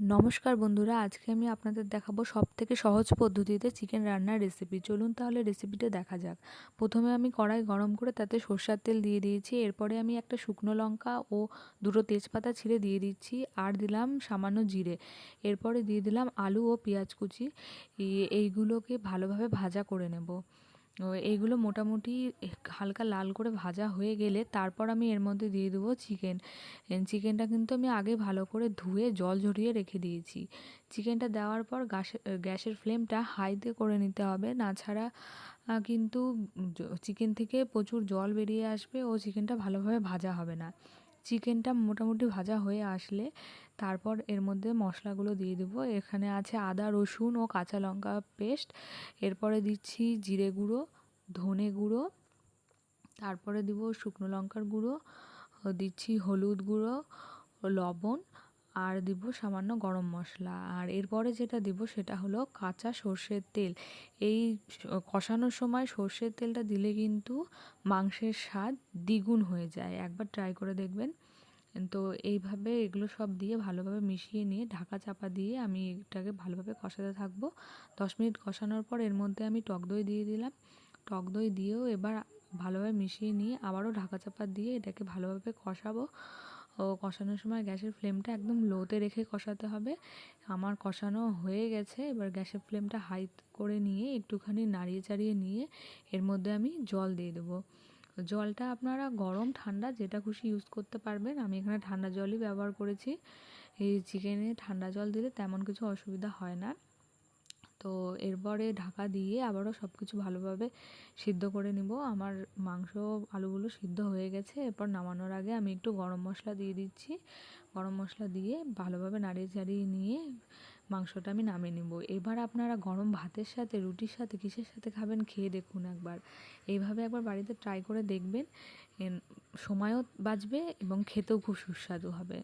নমস্কার বন্ধুরা, আজকে আমি আপনাদের দেখাবো সব থেকে সহজ পদ্ধতিতে চিকেন রান্নার রেসিপি চলুন তাহলে রেসিপিটা দেখা যাক। প্রথমে আমি কড়াই গরম করে তাতে সর্ষার তেল দিয়ে দিয়েছি। এরপরে আমি একটা শুকনো লঙ্কা ও দুটো তেজপাতা ছিঁড়ে দিয়ে দিচ্ছি আর দিলাম সামান্য জিরে। এরপরে দিয়ে দিলাম আলু ও পেঁয়াজ কুচি। এইগুলোকে ভালোভাবে ভাজা করে নেব। এইগুলো মোটামুটি হালকা লাল করে ভাজা হয়ে গেলে তারপর আমি এর মধ্যে দিয়ে দেবো চিকেন। চিকেনটা কিন্তু আমি আগে ভালো করে ধুয়ে জল ঝরিয়ে রেখে দিয়েছি। চিকেনটা দেওয়ার পর গ্যাসের ফ্লেমটা হাইতে করে নিতে হবে। না ছাড়া কিন্তু চিকেন থেকে প্রচুর জল বেরিয়ে আসবে ও চিকেনটা ভালোভাবে ভাজা হবে না। চিকেনটা মোটামুটি ভাজা হয়ে আসলে তারপর এর মধ্যে মশলাগুলো দিয়ে দেবো। এখানে আছে আদা, রসুন ও কাঁচা লঙ্কা পেস্ট। এরপরে দিচ্ছি জিরে গুঁড়ো, ধনে গুঁড়ো। তারপরে দিব শুকনো লঙ্কার গুঁড়ো, দিচ্ছি হলুদ গুঁড়ো, লবণ। আর দিব সামান্য গরম মশলা। আর এরপরে যেটা দিব সেটা হলো কাঁচা সর্ষের তেল। এই কষানোর সময় সর্ষের তেলটা দিলে কিন্তু মাংসের স্বাদ দ্বিগুণ হয়ে যায়। একবার ট্রাই করে দেখবেন। তো এইভাবে এগুলো সব দিয়ে ভালোভাবে মিশিয়ে নিয়ে ঢাকা চাপা দিয়ে আমি এটাকে ভালোভাবে কষাতে থাকব। দশ মিনিট কষানোর পর এর মধ্যে আমি টক দই দিয়ে দিলাম। টক দই দিয়েও এবার ভালোভাবে মিশিয়ে নিয়ে আবারও ঢাকা চাপা দিয়ে এটাকে ভালোভাবে কষাবো। ও কষানোর সময় গ্যাসের ফ্লেমটা একদম লোতে রেখে কষাতে হবে। আমার কষানো হয়ে গেছে। এবার গ্যাসের ফ্লেমটা হাই করে নিয়ে একটুখানি নাড়িয়ে চাড়িয়ে নিয়ে এর মধ্যে আমি জল দিয়ে দেবো। জলটা আপনারা গরম ঠান্ডা যেটা খুশি ইউজ করতে পারবেন। আমি এখানে ঠান্ডা জলই ব্যবহার করেছি। এই চিকেনে ঠান্ডা জল দিলে তেমন কিছু অসুবিধা হয় না। তো এরপরে ঢাকা দিয়ে আবারও সব কিছু ভালোভাবে সিদ্ধ করে নিব। আমার মাংস, আলুগুলো সিদ্ধ হয়ে গেছে। এরপর নামানোর আগে আমি একটু গরম মশলা দিয়ে দিচ্ছি। গরম মশলা দিয়ে ভালোভাবে নাড়িয়ে চাড়িয়ে নিয়ে মাংসটা আমি নামিয়ে নিব। এবার আপনারা গরম ভাতের সাথে, রুটির সাথে, কিসের সাথে খাবেন খেয়ে দেখুন একবার। এইভাবে একবার বাড়িতে ট্রাই করে দেখবেন। সময়ও বাঁচবে এবং খেতেও খুব সুস্বাদু হবে।